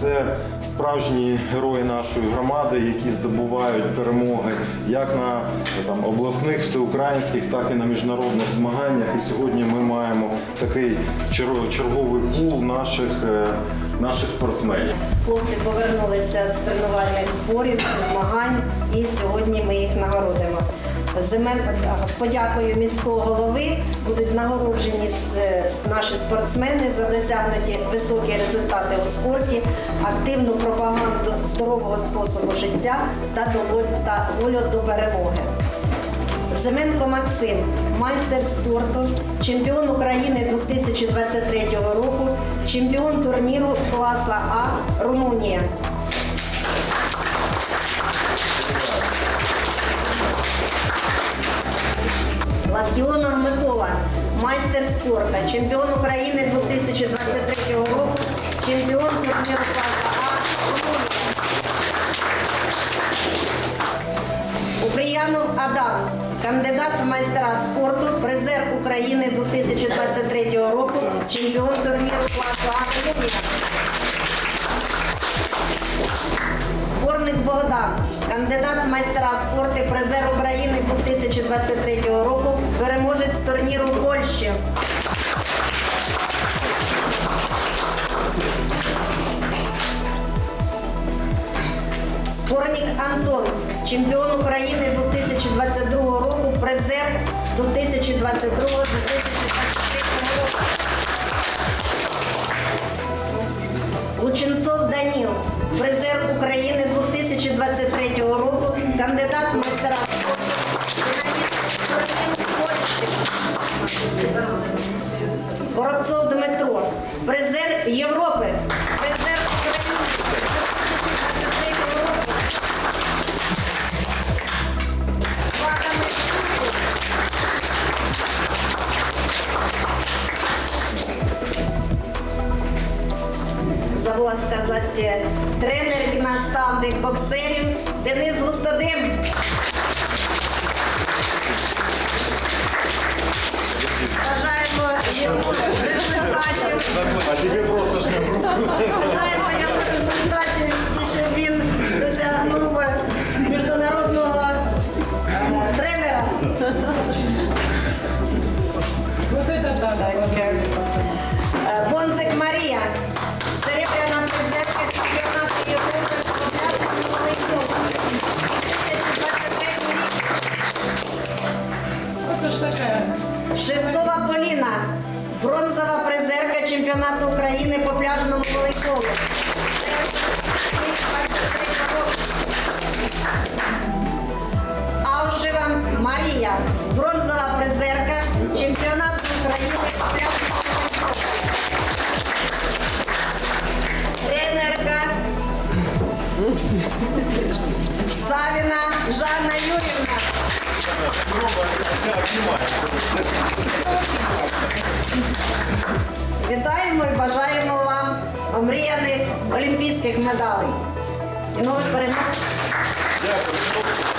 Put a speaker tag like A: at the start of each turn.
A: Це справжні герої нашої громади, які здобувають перемоги як на там, обласних, всеукраїнських, так і на міжнародних змаганнях. І сьогодні ми маємо такий черговий пул наших, е, наших спортсменів.
B: Хлопці повернулися з тренувальних зборів, зі змагань, і сьогодні ми їх нагородимо. Подякою міського голови будуть нагороджені наші спортсмени за досягнуті високі результати у спорті, активну пропаганду здорового способу життя та волю до перемоги. Семенко Максим, майстер спорту, чемпіон України 2023 року, чемпіон турніру класа А Румунія. Лавдіонов Микола, майстер спорту, чемпіон України 2023 року, чемпіон турніру класа А. Уприянов Адам, кандидат в майстера спорту, призер України 2023 року, чемпіон турніру класу А призер України 2023 року, переможець турніру Польщі. Спорник Антон, чемпіон України 2022 року, призер 2022-2023 року. Лученцов Даніл, призер України 2023 року, Горобцов Дмитро, призер Європи, призер України 2023 року. Свата Микитко, забула сказати, тренер і наставник боксерів Денис Густодим. Результатів.
A: А тобі просто ж не
B: Бажаємо йому результатів, і щоб він досягнув міжнародного е, тренера. Е, е, Бонзик Марія, серебряна призерка Шевцова Поліна, бронзова призерка чемпіонату України по пляжному волейболу. Це 23 роки. Аушева Марія, бронзова призерка чемпіонату України по пляжному волейболу. Тренерка Савіна Жанна Юрівна. Вітаємо і бажаємо вам омріяних олімпійських медалей і нових перемог.
A: Дякую.